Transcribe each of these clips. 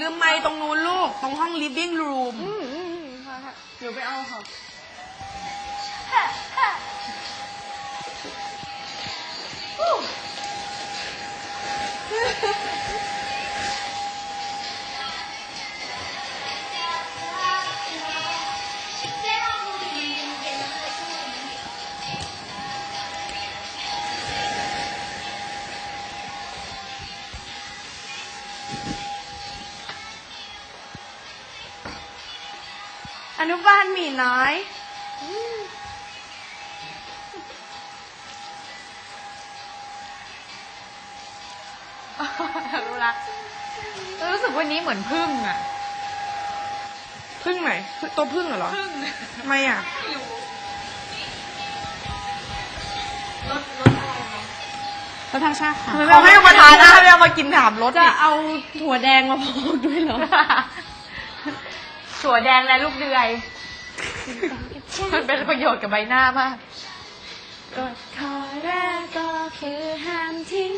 ลืมไม้ตรงนู้นลูก ตรงห้อง living room อืมอืมอืมค่ะค่ะเดี๋ยวไปเอาค่ะ อนุบาลหมีน้อย รู้ละรู้สึกวันนี้เหมือนพึ่งอะ พึ่งไหนพึ่งตัวพึ่งเหรอพึ่งทำไมอะรถรถอะไรคะแล้วทางชาติค่ะเขาไม่เอามาทานนะไม่เอามากินถามรถจะดิเอาถั่วแดงมาพอกด้วยเหรอ ถั่วแดงและลูกเดือย มันเป็นประโยชน์กับใบหน้ามาก กดขอแรกก็คือห้ามทิ้ง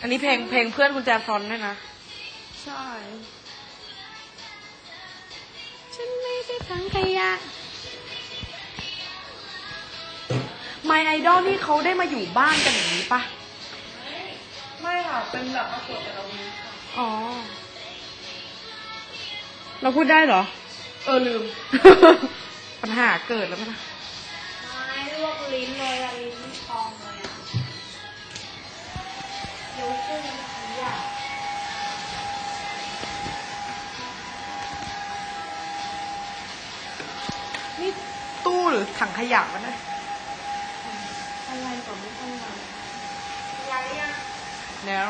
อันนี้เพลงเพลงเพื่อนคุณแจฟรอนด้วยนะ ใช่ ฉันไม่ใช่ถังขยะ My Idol นี่เขาได้มาอยู่บ้านกันอย่างนี้ปะ ไม่ค่ะ เป็นแบบประกวดแต่เรามีอ๋อ เราพูดได้เหรอ เออลืม ปัญหาเกิดแล้วมั้ยนะไม่ลวกลิ้นเลยอะลิ้นพองเลยอะยกขึ้นขยะนี่ตู้หรือถังขยะมันนะอะไรก่อนไม่ต้องมาอะไรอะเดี๋ยว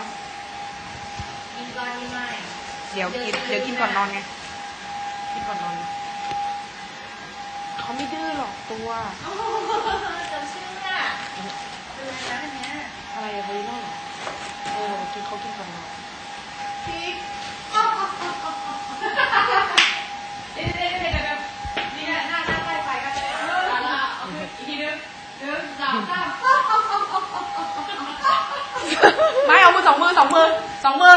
กินก้อนนี่ไม่เดี๋ยวกินเดี๋ยวกินก่อนนอนไง กินก่อนนอนเขาไม่ดื้อหรอกตัวจำชื่ออะเป็นอะไรนะอันเนี้ยอะไรอะเบอร์นอนเหรอเออกินเขากินก่อนนอนพริกเดี๋ยวเดี๋ยวเดี๋ยวเดี๋ยวนี่หน้าหน้าใกล้ไปกันเลยเอาละเอาอีกทีนึงหนึ่งสองสามไม่เอามือสองมือสองมือสองมือ